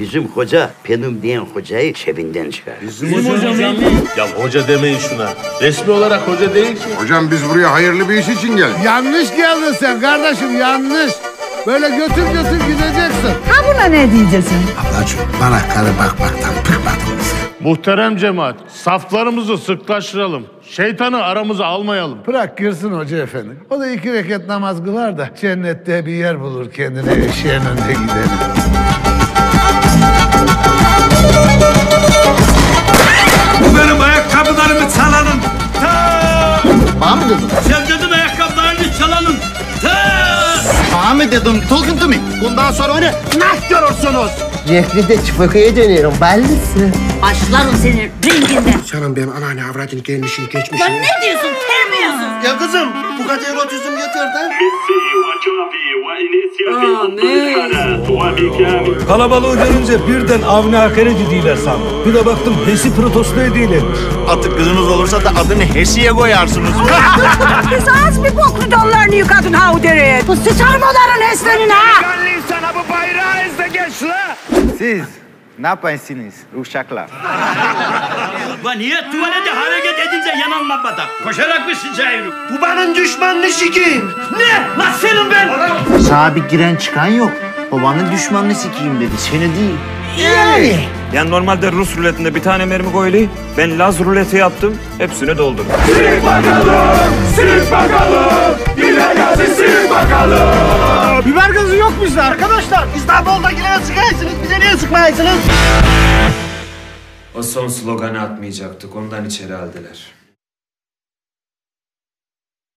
Bizim hoca benim diyen hocayı cebinden çıkar. Ya hoca demeyin şuna. Resmi olarak hoca değil ki. Hocam biz buraya hayırlı bir iş için geldik. Yanlış geldin sen kardeşim yanlış. Böyle götür götür gideceksin. Ha buna ne diyeceksin? Ablacığım bana karı bakmaktan bıkmadın mı sen? Muhterem cemaat, saflarımızı sıklaştıralım. Şeytanı aramıza almayalım. Bırak girsin hoca efendi. O da iki rekat namaz kılar da cennette bir yer bulur kendine eşeğin önüne gidelim. Bu benim ayakkabılarımı çalanın. Ta! Bana mı dedin? Sen dedin ayakkabılarını çalanın. Ta! Bana mı dedin? Tolkun mi? Bundan sonra onu nah görürsünüz. Cefride çıfakaya dönüyorum bellisi. Başlarım senin renginden. Canım benim anneanne avradını gelmişin geçmişin. Ne diyorsun terbiyesiz? Ya kızım bu kadar erotizm yeter Kalabalığı görünce birden Avni Akere dediler sandım. Bir de baktım Hesi Protosu değillermiş. Artık kızınız olursa da adını Hesi'ye koyarsınız. Biz az bir boklu dallarını yıkadın ha o dereye. Bu sıçarmaların eslerine ha. Siz ne yapıyorsunuz uşaklar? Ulan niye tuvalete hareket edince yanan lambada? Koşarak mı sıçayım? bu benim düşmanını sikeyim. Ne? Lan senin ben! Sağa bir giren çıkan yok. Babanın düşmanını sikeyim dedi. Seni değil. Yani normalde Rus ruletinde bir tane mermi koyulu. Ben Laz ruleti yaptım. Hepsini doldurdum. Biber gazı yok bizde arkadaşlar. İstanbul'da girene sıkarsınız. Bize niye sıkmayasınız? O son sloganı atmayacaktık. Ondan içeri aldılar.